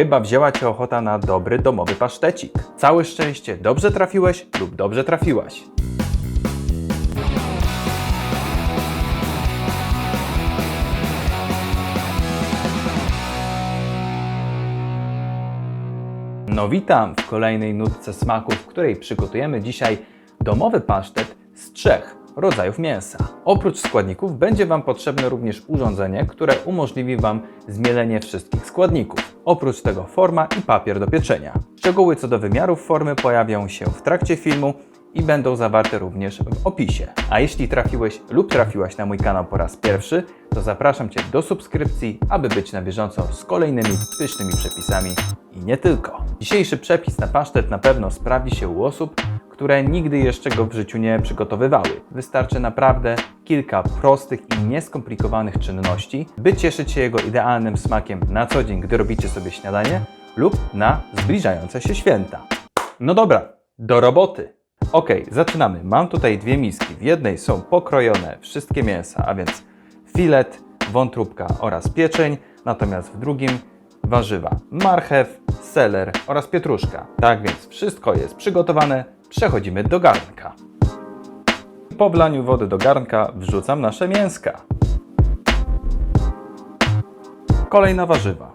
Chyba wzięła Cię ochota na dobry domowy pasztecik. Całe szczęście, dobrze trafiłeś lub dobrze trafiłaś. No witam w kolejnej nutce smaków, w której przygotujemy dzisiaj domowy pasztet z trzech rodzajów mięsa. Oprócz składników będzie Wam potrzebne również urządzenie, które umożliwi Wam zmielenie wszystkich składników. Oprócz tego forma i papier do pieczenia. Szczegóły co do wymiarów formy pojawią się w trakcie filmu i będą zawarte również w opisie. A jeśli trafiłeś lub trafiłaś na mój kanał po raz pierwszy, to zapraszam Cię do subskrypcji, aby być na bieżąco z kolejnymi pysznymi przepisami i nie tylko. Dzisiejszy przepis na pasztet na pewno sprawdzi się u osób, które nigdy jeszcze go w życiu nie przygotowywały. Wystarczy naprawdę kilka prostych i nieskomplikowanych czynności, by cieszyć się jego idealnym smakiem na co dzień, gdy robicie sobie śniadanie lub na zbliżające się święta. No dobra, do roboty! Ok, zaczynamy. Mam tutaj dwie miski. W jednej są pokrojone wszystkie mięsa, a więc filet, wątróbka oraz pieczeń, natomiast w drugim warzywa marchew, seler oraz pietruszka. Tak więc wszystko jest przygotowane. Przechodzimy do garnka. Po wlaniu wody do garnka wrzucam nasze mięska. Kolej na warzywa.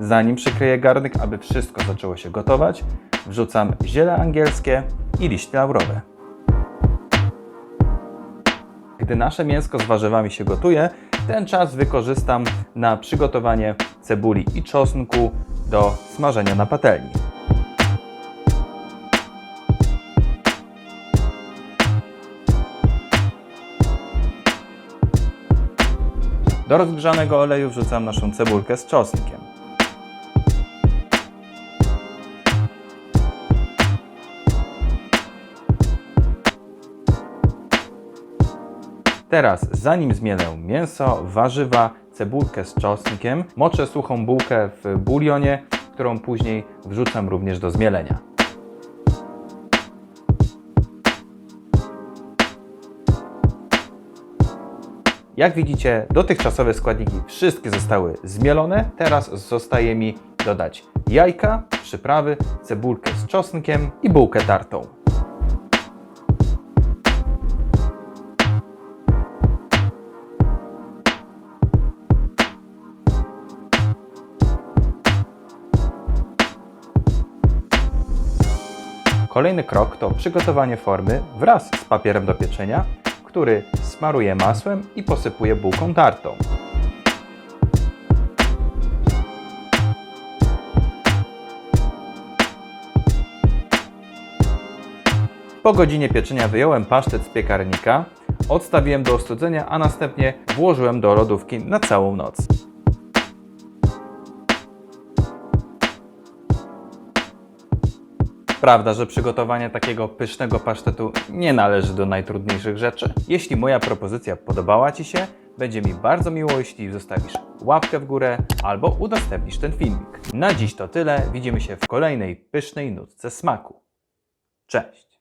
Zanim przykryję garnek, aby wszystko zaczęło się gotować, wrzucam ziele angielskie i liście laurowe. Gdy nasze mięsko z warzywami się gotuje, ten czas wykorzystam na przygotowanie cebuli i czosnku do smażenia na patelni. Do rozgrzanego oleju wrzucam naszą cebulkę z czosnkiem. Teraz, zanim zmielę mięso, warzywa, cebulkę z czosnkiem, moczę suchą bułkę w bulionie, którą później wrzucam również do zmielenia. Jak widzicie, dotychczasowe składniki wszystkie zostały zmielone. Teraz zostaje mi dodać jajka, przyprawy, cebulkę z czosnkiem i bułkę tartą. Kolejny krok to przygotowanie formy wraz z papierem do pieczenia, który smaruję masłem i posypuję bułką tartą. Po godzinie pieczenia wyjąłem pasztet z piekarnika, odstawiłem do ostudzenia, a następnie włożyłem do lodówki na całą noc. Prawda, że przygotowanie takiego pysznego pasztetu nie należy do najtrudniejszych rzeczy. Jeśli moja propozycja podobała Ci się, będzie mi bardzo miło, jeśli zostawisz łapkę w górę albo udostępnisz ten filmik. Na dziś to tyle. Widzimy się w kolejnej pysznej nutce smaku. Cześć!